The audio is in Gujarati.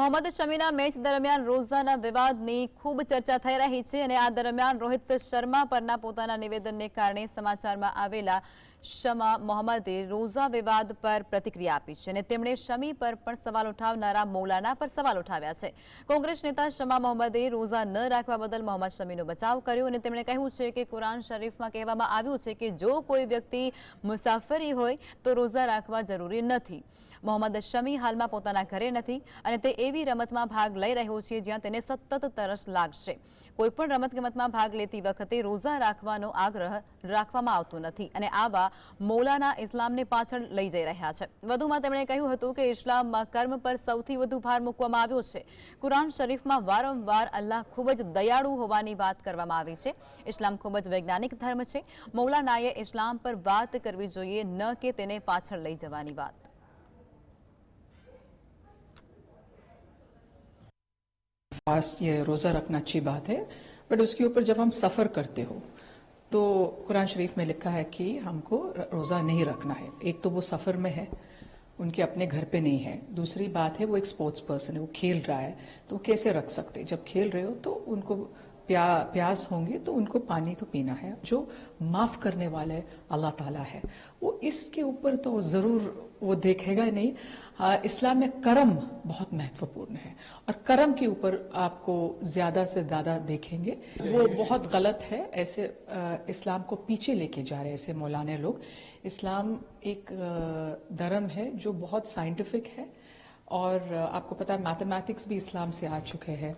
મોહમ્મદ શમીના મેચ દરમિયાન રોઝાના વિવાદની ખૂબ ચર્ચા થઈ રહી છે અને આ દરમિયાન રોહિત શર્મા પરના પોતાના નિવેદનને કારણે સમાચારમાં આવેલા શમા મોહમ્મદે રોઝા વિવાદ પર પ્રતિક્રિયા આપી છે અને તેમણે શમી પર પણ સવાલ ઉઠાવનારા મૌલાના પર સવાલ ઉઠાવ્યા છે. કોંગ્રેસ નેતા શમા મોહમ્મદે રોઝા ન રાખવા બદલ મોહમ્મદ શમીનો બચાવ કર્યો અને તેમણે કહ્યું છે કે કુરાન શરીફમાં કહેવામાં આવ્યું છે કે જો કોઈ વ્યક્તિ મુસાફરી હોય તો રોઝા રાખવા જરૂરી નથી. મોહમ્મદ શમી હાલમાં પોતાના ઘરે નથી અને તે એવી રમતમાં ભાગ લઈ રહ્યો છે જ્યાં તેને સતત તરસ લાગશે. કોઈપણ રમતગમતમાં ભાગ લેતી વખતે રોઝા રાખવાનો આગ્રહ રાખવામાં આવતો નથી અને આવા મૌલાના ઇસ્લામને પાછળ લઈ જઈ રહ્યા છે. વધુમાં તેમણે કહ્યું હતું કે ઇસ્લામમાં કર્મ પર સૌથી વધુ ભાર મૂકવામાં આવ્યો છે. કુરાન શરીફમાં વારંવાર અલ્લાહ ખૂબ જ દયાળુ હોવાની વાત કરવામાં આવી છે. ઇસ્લામ ખૂબ જ વૈજ્ઞાનિક ધર્મ છે. મૌલાનાએ ઇસ્લામ પર વાત કરવી જોઈએ, ન કે તેને પાછળ લઈ જવાની વાત. फास्ट ये रोज़ा रखना अच्छी बात है, बट उसके ऊपर जब हम सफ़र करते हो तो कुरान शरीफ में लिखा है कि हमको रोज़ा नहीं रखना है। एक तो वो सफ़र में है, उनके अपने घर पे नहीं है। दूसरी बात है, वो एक स्पोर्ट्स पर्सन है, वो खेल रहा है तो वो कैसे रख सकते जब खेल रहे हो तो उनको प्या, प्यास होंगे तो उनको पानी तो पीना है जो माफ़ करने वाले अल्लाह ताला है। वो इसके ऊपर तो ज़रूर वो देखेगा ही नहीं। इस्लाम में कर्म बहुत महत्वपूर्ण है और कर्म के ऊपर आपको ज़्यादा से ज़्यादा देखेंगे। वो बहुत गलत है ऐसे इस्लाम को पीछे लेके जा रहे ऐसे मौलाने लोग। इस्लाम एक धर्म है जो बहुत साइंटिफिक है और आपको पता है मैथमेटिक्स भी इस्लाम से आ चुके हैं